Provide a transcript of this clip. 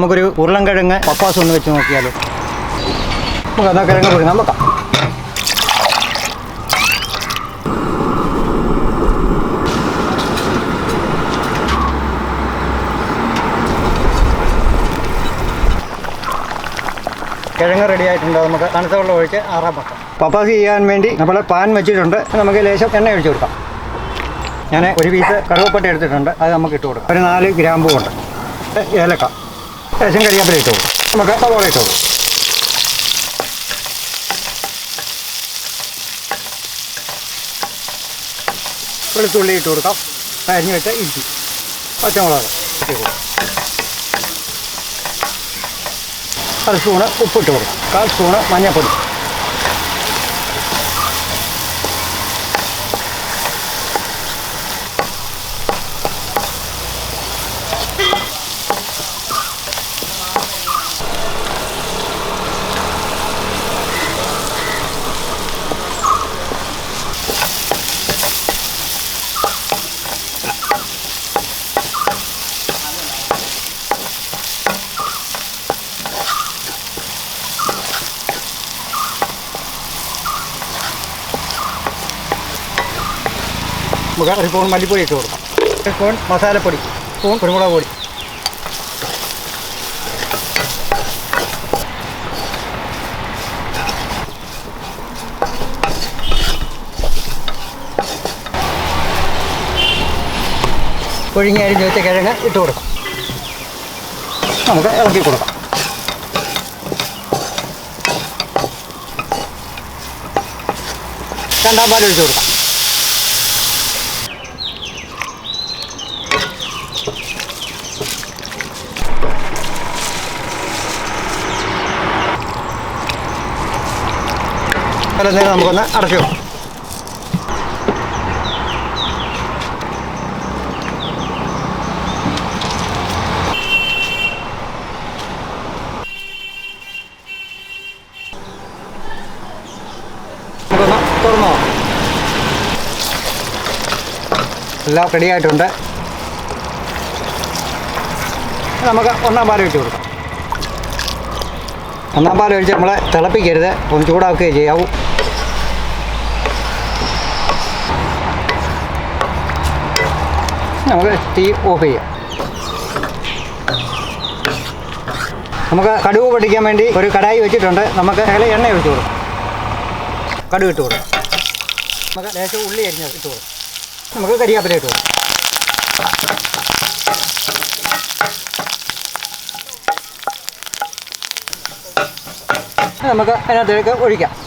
നമുക്കൊരു ഉരുളൻകിഴങ്ങ് പപ്പാസ് ഒന്ന് വെച്ച് നോക്കിയാലോ. നമുക്ക് അതാ കിഴങ്ങ് പുഴുങ്ങാൻ വെക്കാം കിഴങ്ങ് റെഡി ആയിട്ടുണ്ട്. നമുക്ക് തണുത്ത വെള്ളം ഒഴിച്ച് ആറാൻ വെക്കാം പപ്പാസ് ചെയ്യാൻ വേണ്ടി നമ്മൾ പാൻ വെച്ചിട്ടുണ്ട്. നമുക്ക് ലേശം എണ്ണ ഒഴിച്ചു കൊടുക്കാം. ഞാൻ ഒരു പീസ് കറുവപ്പട്ട എടുത്തിട്ടുണ്ട്. അത് നമുക്ക് ഇട്ട് കൊടുക്കാം. ഒരു നാല് ഗ്രാമ്പുമുണ്ട് ഏലക്ക. ലേശം കരിയാപ്പില ഇട്ട്. നമുക്ക് സവോള ഇട്ട്. വെളുത്തുള്ളി ഇട്ട് കൊടുക്കാം. അരിഞ്ഞ് വെച്ച ഇഞ്ചി. പച്ചമുളക് ഇട്ട് കൊടുക്കാം. അര സ്പൂണ് ഉപ്പിട്ട് കൊടുക്കാം. കാൽ സ്പൂണ് മഞ്ഞൾപ്പൊടി. ഒരു സ്പൂൺ മല്ലിപ്പൊടി ഇട്ട് കൊടുക്കാം. ഒരു സ്പൂൺ മസാലപ്പൊടി. സ്പൂൺ? കുരുമുളക് പൊടി. പുഴുങ്ങി അരിഞ്ഞ് വെച്ച കിഴങ്ങ് ഇട്ട് കൊടുക്കാം. നമുക്ക് ഇളക്കി കൊടുക്കാം. രണ്ടാം പാൽ ഒഴിച്ച് കൊടുക്കാം. നേരം നമുക്കൊന്ന് അടച്ചു നമുക്കൊന്ന് തുറന്നു എല്ലാം റെഡി ആയിട്ടുണ്ട്. നമുക്ക് ഒന്നാം പാൽ ഒഴിച്ച് കൊടുക്കാം. ഒന്നാം പാൽ ഒഴിച്ച് നമ്മളെ തിളപ്പിക്കരുത്. ഒന്ന് ചൂടാക്കുകയും ചെയ്യാവൂ. നമുക്ക് തീ ഓഫ് ചെയ്യാം. നമുക്ക് കടുവ് പൊട്ടിക്കാൻ വേണ്ടി ഒരു കടായി വെച്ചിട്ടുണ്ട്. നമുക്ക് അതിൽ എണ്ണ ഒഴിച്ചു കൊടുക്കാം. കടുവ് ഇട്ട് കൊടുക്കാം. നമുക്ക് ലേശം ഉള്ളി അരിഞ്ഞ് ഇട്ട് കൊടുക്കാം. നമുക്ക് കരിയാപ്പില ഇട്ട് കൊടുക്കാം. നമുക്ക് അതിനകത്തേക്ക് ഒഴിക്കാം.